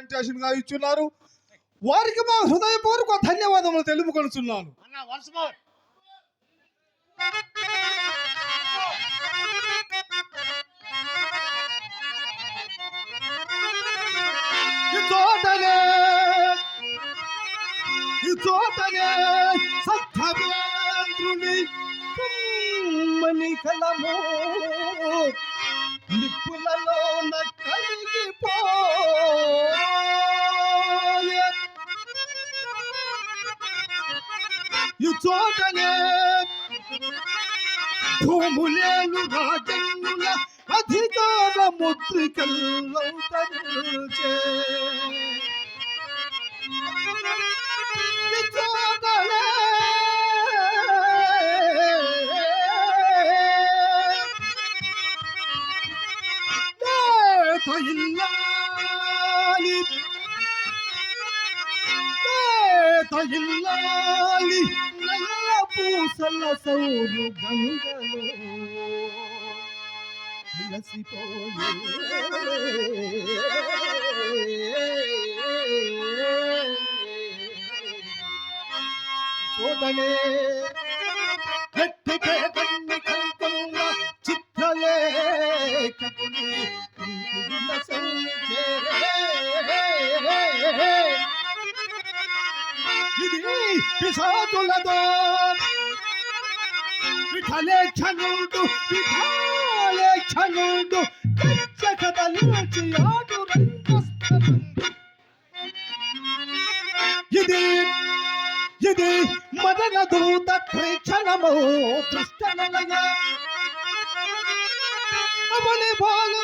ప్రజెంటేషన్గా ఇచ్చున్నారు. వారికి మా హృదయపూర్వక ధన్యవాదములు తెలుపుకొనుచున్నాను. తోటనే ఈ తోటనే సత్యవేంద్రుని కమ్మని కలము. నిప్పులలో కలిగిపోయే ఈ చోటనే భూములేలు రాజన్నుల అధికార ముద్రికల్లో తరిచే ఈ చోటనే నేత పూసల సౌరు గంగలో చూడనే గట్టి పేదన్ని కంకున్న చిత్రలేఖకుని సంచే. ఇది పిశాచులదో విఠలేఖనుడు విఠలేఖనుడు కచ్చకదలిచి ఆడు రంగస్థలం ఇది ఇది మదన దూత క్షణము దృష్టనలయ అమలి బాలు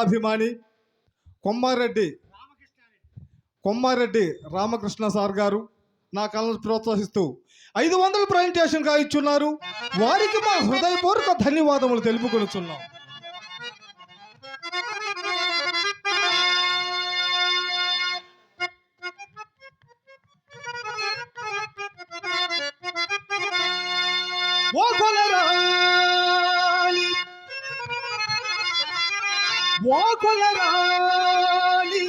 కళాభిమాని కొమ్మారెడ్డి కొమ్మారెడ్డి రామకృష్ణ సార్ గారు నా కళను ప్రోత్సహిస్తూ ఐదు వందల ప్రజెంటేషన్గా ఇచ్చున్నారు. వారికి మా హృదయపూర్వక ధన్యవాదములు తెలుపుకొనుచున్నాం. ఓ రాణి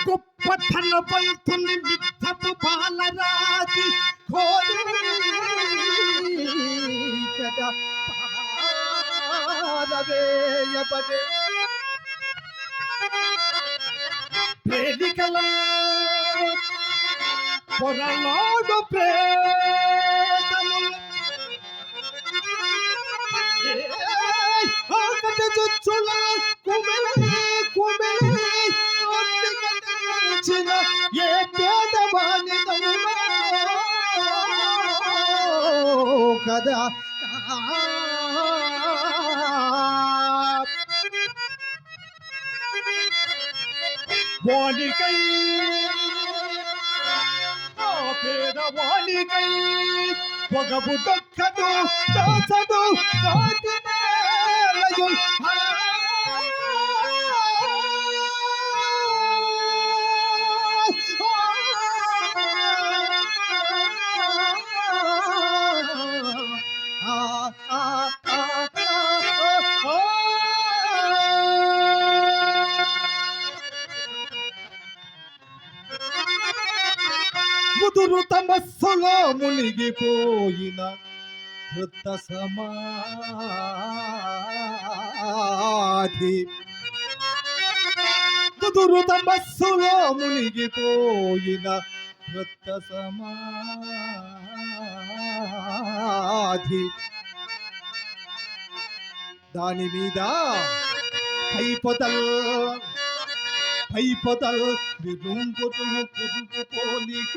గొప్ప తన పంతుని మిత్తపు పాలరాతి కోరి కదా పారవేయబడే పొరలోడు ప్రేతములు ఒకటి చుచ్చుల కుమిలి కుమిలి ఒత్తికటించిన ఏ పేదవాని కదా? వానికై ఆ పొగబు దొక్కదు దాచదు লায়ন ಮುದುರು ತಮ್ಮ ಸಲ ಮುನಿಗೆ ಪೋಯಿನ వృద్ధ సమాధి. ముదురు తమస్సులో మునిగిపోయిన వృత్త సమాధి. దాని మీద పైపొదల్ పైపొదల్ విరుంగుతును పురుగు పోలిక.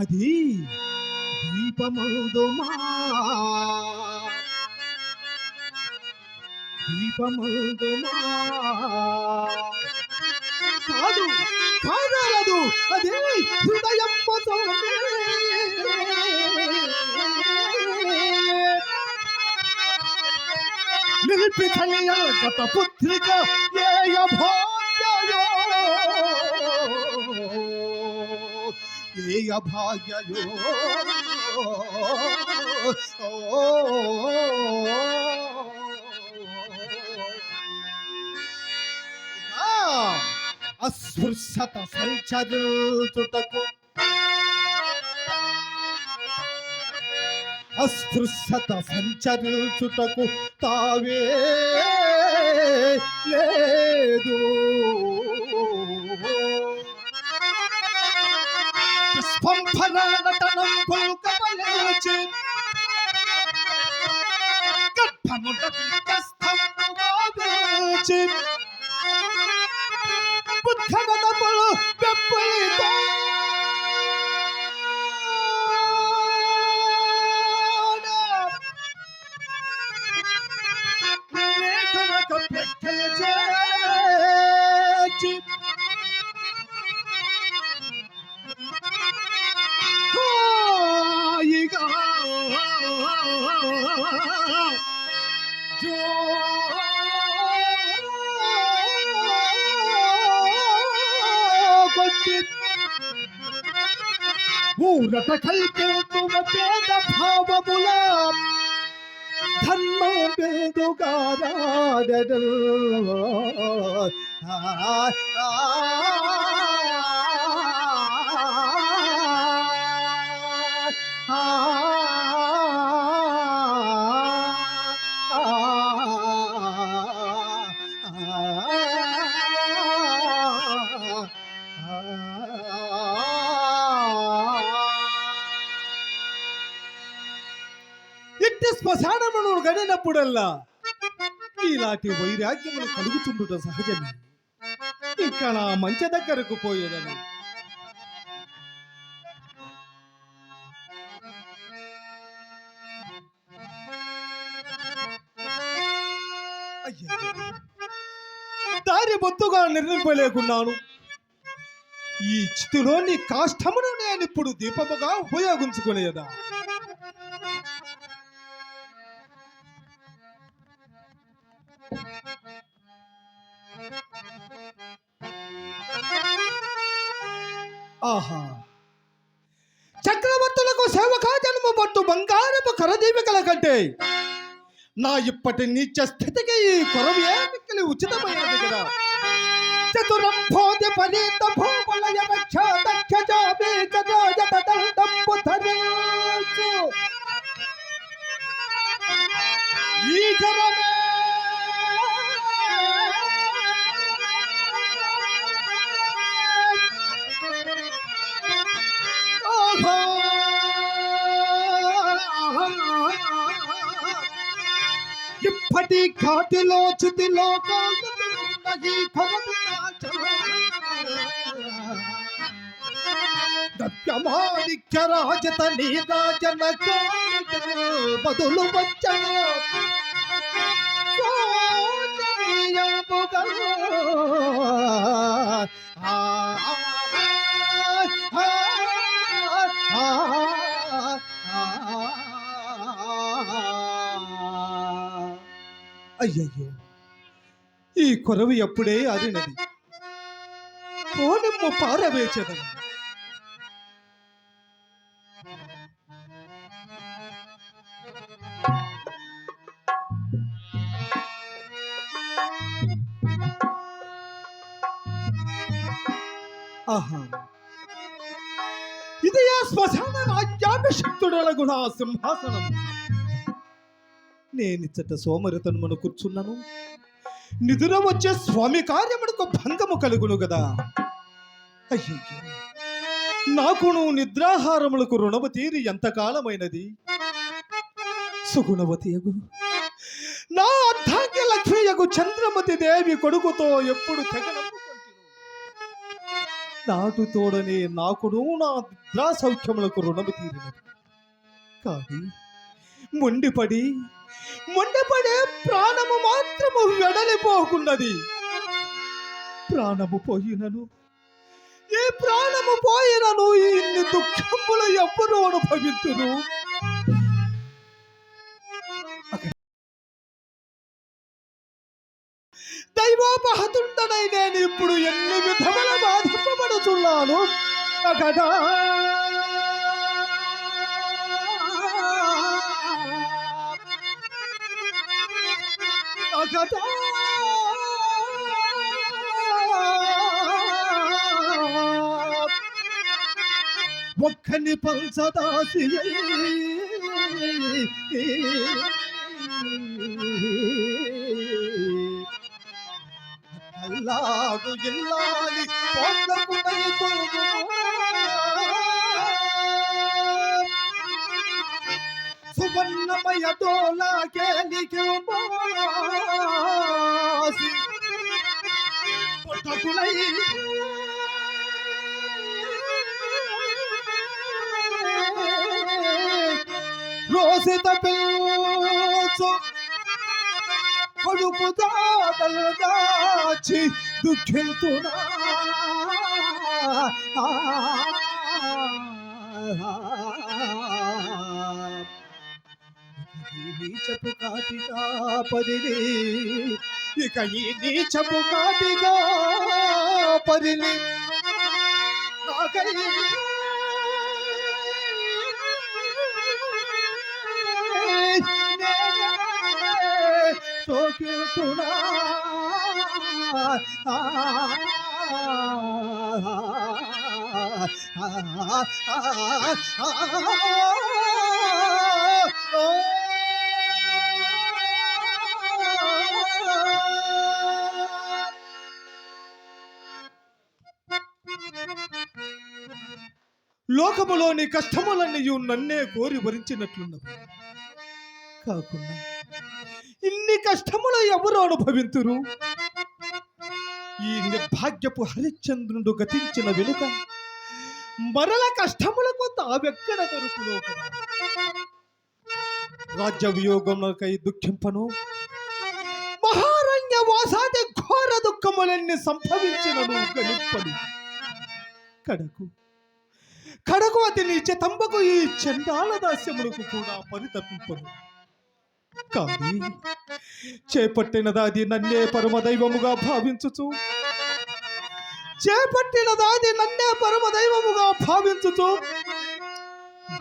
అది దీపమందుమా? దీపమందుమా? కాదు కాదలదు అదే హృదయం నిలిపితనియ గత పుత్రిక ఏ భాగ్యయో ఏయ భాగ్యయో అస్పృశ్యత సంచరుచుటకు. అస్పృశ్యత సంచరించుటకు తావే లేదు. పుష్పంఫరాటనం పుల్కపలేచి. గర్భముట ధర్మం శ్మశానమును ఇలాంటి వైరాగ్యములు కలుగుతుండుట సహజమే. ఇంకా నా మంచి దగ్గరకు పోయేదని. దారి బొత్తుగా నిర్ణయింపలేకున్నాను. ఈ చితిలోని కాష్టమును నేను ఇప్పుడు దీపముగా ఉపయోగించుకునేదా? బంగారపు కరదీపికల కంటే నా ఇప్పటి నీచ స్థితికి ఈ కొరవి ఏమిక్కలి ఉచితమైనది కదా చతురం భోజ పనీత భూమలయ రక్ష దక్ష జాబే గజాజత దండంబు ధరించు ఈ ఘనమే ఇప్పటి కాటిలో చితిలో కాలుతున్న ఈ కొరవి రాజత నీరాజన బదులు వచ్చను అయ్యయ్యో. ఈ కొరవి ఎప్పుడే అరినది. కోనెమ్మ పారవేచదను. ఆహా. ఇది ఆ శ్మశాన రాజ్యాభిషక్తుడలగుణ సింహాసనం నేనిచ్చట సోమరితనమును కూర్చున్నాను. నిద్ర వచ్చే స్వామి కార్యమునకు భంగము కలుగును కదా అయ్యయ్యో. నాకును నిద్రాహారములకు రుణము తీరి ఎంతకాలమైనది? సుగుణవతియగు నా అర్ధాంగ్య లక్ష్మియగు చంద్రమతి దేవి కొడుకుతో ఎప్పుడు తెగనమ్ముకొంటిను నాటు తోడని నాకును నా నిద్రా సౌఖ్యములకు రుణము తీరినది. కానీ మొండిపడి మొండపడే ప్రాణము మాత్రము వెడలిపోకున్నది. ప్రాణము పోయినను. ఏ ప్రాణము పోయినను ఇన్ని దుఃఖములు ఎవ్వరు అనుభవించును అక్కడ దైవోపహతుండనై నేను ఇప్పుడు ఎన్ని విధముల బాధింపబడుచున్నాను? అగదా అక్కడ ఒక్కని పంచదాసి అల్లాడు ఇల్లాలి సువర్ణమయ డోలాగేలికి మోసి పొట్టకులై రోసిత పిల్చు కొడుకు దాటలు దాచి దుఃఖితున్నా నీచపు కాటిగా పరిలి ఇక ఈ నీచపు కాటిగా పరిలి నాకై సోకితున్నా లోకములోని కష్టములన్నీ నన్నే కోరి వరించినట్లున్నవి కాకుండా ఇన్ని కష్టములు ఎవరు అనుభవింతురు? ఈ నిర్భాగ్యపు హరిశ్చంద్రుడు గతించిన వెనుక మరల కష్టములకు తావెక్కడ దొరుకులో రాజ్య వియోగములకై దుఃఖింపను. మహారణ్య వాసాది ఘోర దుఃఖములన్నీ సంభవించినను కడకు. కడకు అతి నీ చెతంబకు ఈ చండాల దాస్యములకు కూడా పరితపింపను. కానీ చేపట్టినదాది నన్నే పరమదైవముగా భావించుచు. చేపట్టినదాది నన్నే పరమదైవముగా భావించుచు.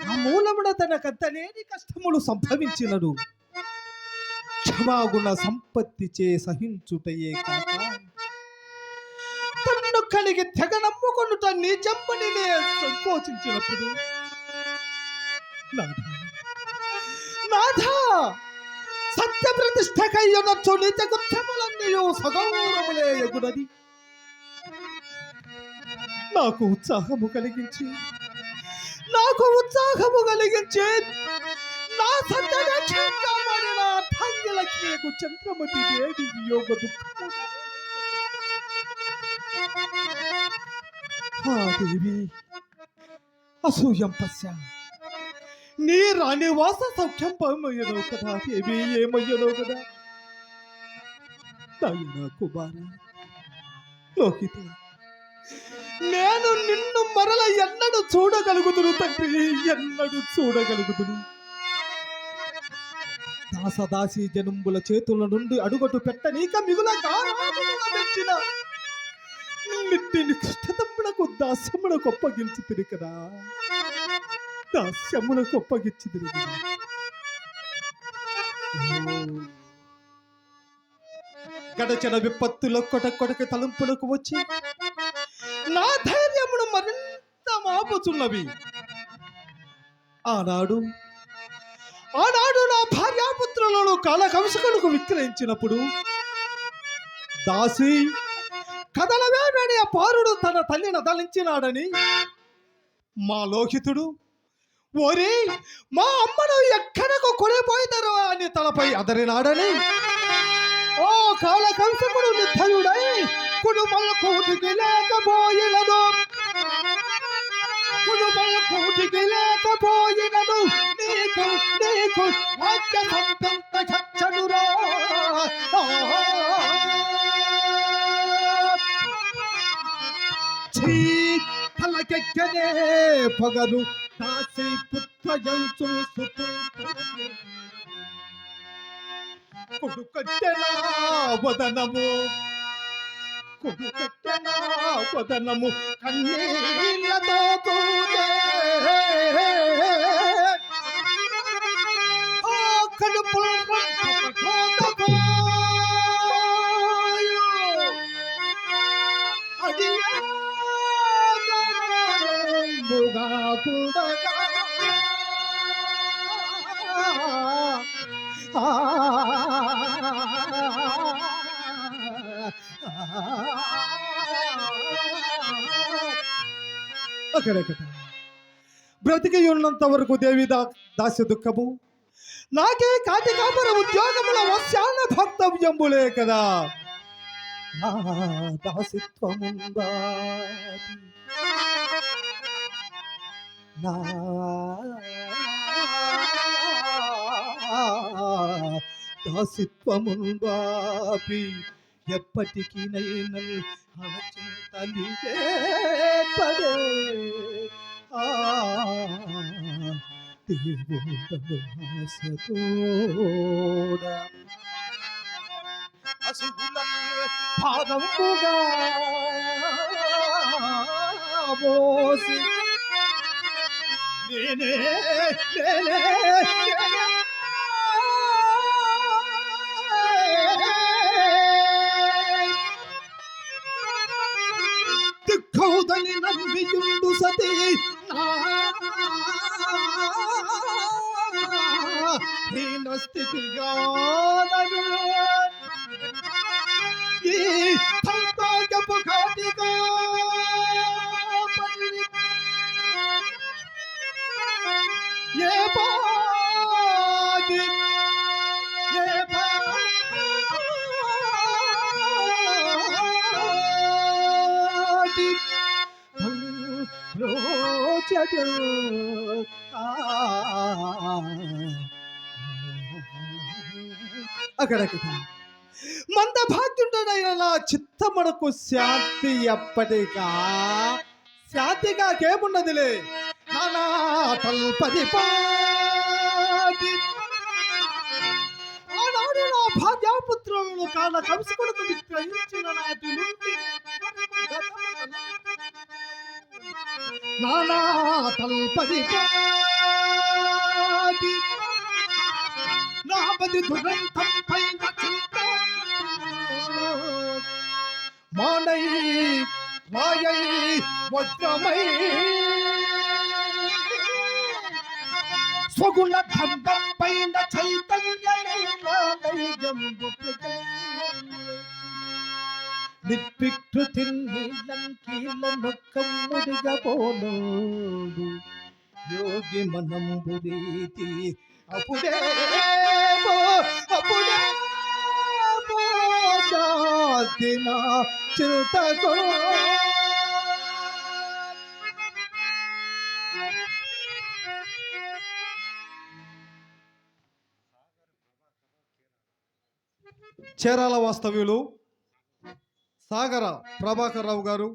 నా మూలమున తనకంతలేని కష్టములు సంభవించినడు క్షమాగుణ సంపత్తి చే సహించుటయే కాక తన్ను కలిగి తెగ నమ్ముకొనుట నీ చెంపని సంకోచించినప్పుడు. నాథా సత్య సత్య ప్రతిష్టకయ్యనొచ్చు నిత్య కృత్యములన్నయో సగౌరములే ఎగునది. నాకు ఉత్సాహము కలిగించి నాకు ఉత్సాహము కలిగించి నా సత్యదక్షంగా మారిన భాగ్యలక్ష్మికు చంద్రమతి దేవి యోగ దుఃఖము దేవి అసూయం పశ్చా. నీ రానివాస సౌఖ్యం పమయ్యనో కదా దేవి ఏమయ్యనో కదా? నాయన కుమార లోకిత నేను నిన్ను మరల ఎన్నడు చూడగలుగుదును తండ్రి ఎన్నడు చూడగలుగుదును. దాసదాసి జనుంబుల చేతుల నుండి అడుగటు పెట్టనీక మిగుల తెచ్చిన పెంచిన నిట్టి దాస్యమునకు ఒప్పగించి తిరిగదా దాస్యమునకు ఒప్పగించి తిరిగి గడచిన కొడక తలంపులకు వచ్చి నా ధైర్యమును మరింత మాపుచున్నవి. ఆనాడు ఆనాడు నా భార్యాపుత్రులను కాలకంసకులకు విక్రయించినప్పుడు దాసి కదలవేడని ఆ పారుడు తన తల్లిని దళించినాడని మా లోహితుడు ఒరే మా అమ్మను ఎక్కడకు కొనిపోయిదరు అని తలపై అదరినాడని. ఓ కాలకంసకుడు నిర్ధయుడై కుటుంబం కూటికి లేకపోయినదు కుటుంబం కూటికి లేకపోయినదు నీకు నీకు వాక్య సంపెంత చచ్చనురా. ఛీ తలకెక్కనే పగలు దాసి పుత్రజంచు సుతు కొడుకట్టెనా వదనము? కొడుకట్టెనా వదనము? కన్నీళ్ళతో తూగే ఆ బ్రతికి ఉన్నంత వరకు దేవి దా దాస్య దుఃఖము. నాకే కాటి కాపుర ఉద్యోగముల వశ్యాన భక్తవ్యంబులే కదా. నా దాసిత్వముందా? నా దాసిత్వముందాపి ఎప్పటికీ నైనల్ చింతలిగే పడే. ఆ దేవుడను పాదముగా మోసి దుఃఖోదని నేనే దిక్కౌదని నమ్మియుండు సతి. హీన స్థితిగా అక్కడక్కడ. మంద భాగ్యుడైన నా చిత్తమునకు శాంతి ఎప్పటికా. శాంతిగా కేమున్నదిలే. నానా పాటి ఆనాడు నా భార్యాపుత్రులను కాన కంసుకులకు విక్రయించిన నాటి నుండి. నానా తల్పది పాటి నా దురంతం పైన చింత మానై మాయై వజ్రమై. స్వగుణ దండం పైన చైతన్యము నిర్వికృతి నీలంకీల నొక్కమ్ముడిగా పోనోడు యోగి మనంబు రీతి అప్పుడే అప్పుడే పో శాంతిన చిరుతగో చీరాల వాస్తవ్యులు సాగర ప్రభాకర్ రావు గారు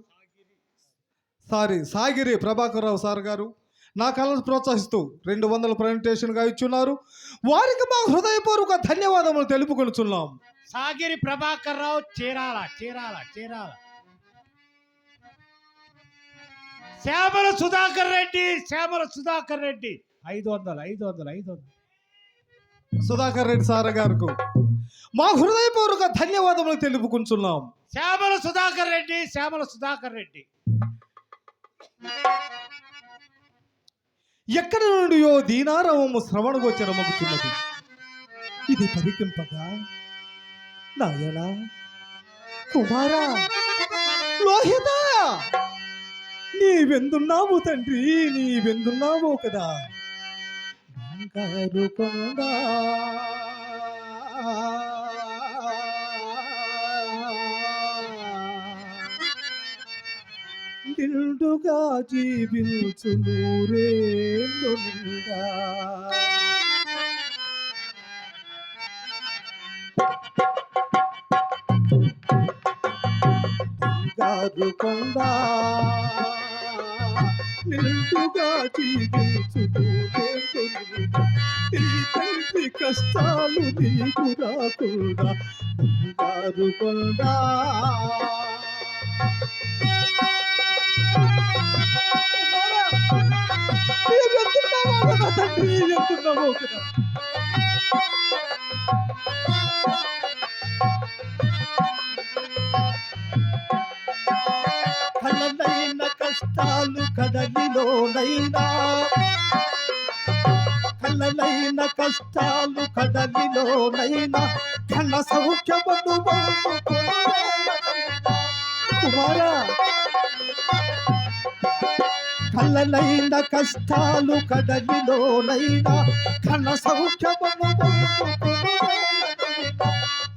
సారీ సాగిరి ప్రభాకర్ రావు సార్ గారు నా కళను ప్రోత్సహిస్తూ రెండు వందల ప్రజెంటేషన్గా ఇచ్చున్నారు. వారికి మా హృదయపూర్వక ధన్యవాదములు తెలుపుకొనుచున్నాం. సాగిరి ప్రభాకర్ రావు చీరాల చీరాల చీరాల. శ్యామల సుధాకర్ రెడ్డి శ్యామల సుధాకర్ రెడ్డి. ఐదు వందలు ఐదు వందలు ఐదు వందలు. సుధాకర్ రెడ్డి సార్ గారికి మా హృదయపూర్వక ధన్యవాదములు తెలుపుకుంటున్నాం శ్యామల సుధాకర్ రెడ్డి శ్యామల సుధాకర్ రెడ్డి. ఎక్కడి నుండియో దీనారవము శ్రవణగోచరమగుతున్నది ఇది పరికింపగా నాయన కుమారా లోహిత! నీవెందున్నావు తండ్రి? నీవెందున్నావు కదా? బంగారు కొండా! నిండుగా జీవించు నూరేళ్ళు నిండా. బంగారు కొండ. నిండుగా జీవించు నూరేళ్ళు నిండా. నీ తండ్రి కష్టాలు నీకు రాకుండా. బంగారు కొండా. తండ్రి చెప్తున్నాము కదా కలనైన కష్టాలు కడలిలోనైనా. కలనైన కష్టాలు కడలిలోనైనా. కళ్ళ సౌఖ్యమను కుమారా కళ్ళనైన కష్టాలు కడలిలోనైనా కళ్ళ సౌఖ్యమను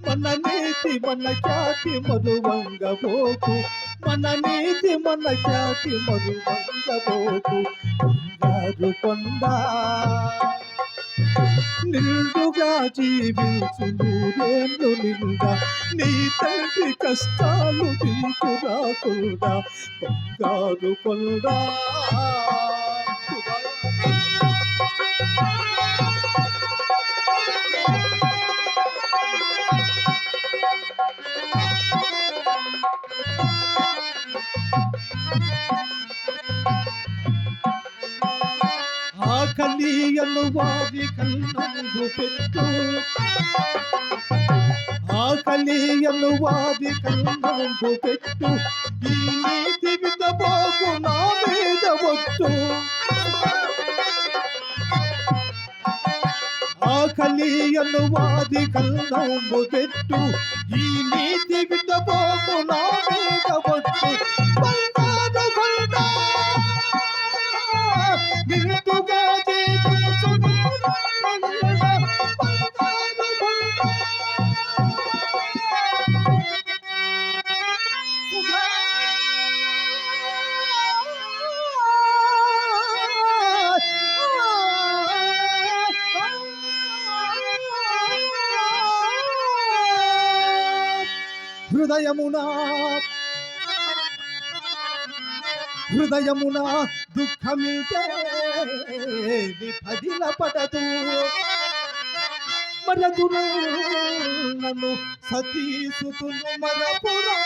మన నీతి మన ఖ్యాతి మరువంగబోకు. మన నీతి మన ఖ్యాతి మరువంగబోకు. బంగారు కొండ. నిండుగా జీవించు నూరేళ్ళు నిండా. నీ తండ్రి కష్టాలు నీకు రాకుండా బంగారు కొండా ఆకలియను వారి కన్నందు పెట్టు. ఆకలియను వారి కన్నందు పెట్టు. ఈ నీతి విధబాబు నా మీద ఒట్టు. ఆకలియను వారి కన్నందు పెట్టు. ఈ నీతి విధబాబు నా మీద ఒట్టు. హృదయమున దుఃఖమితే పదిల పడదు. మరదును నన్ను సతీసుతును మరపురారు.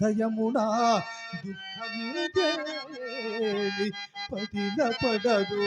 హృదయమునా దుఃఖము పదిన పడదు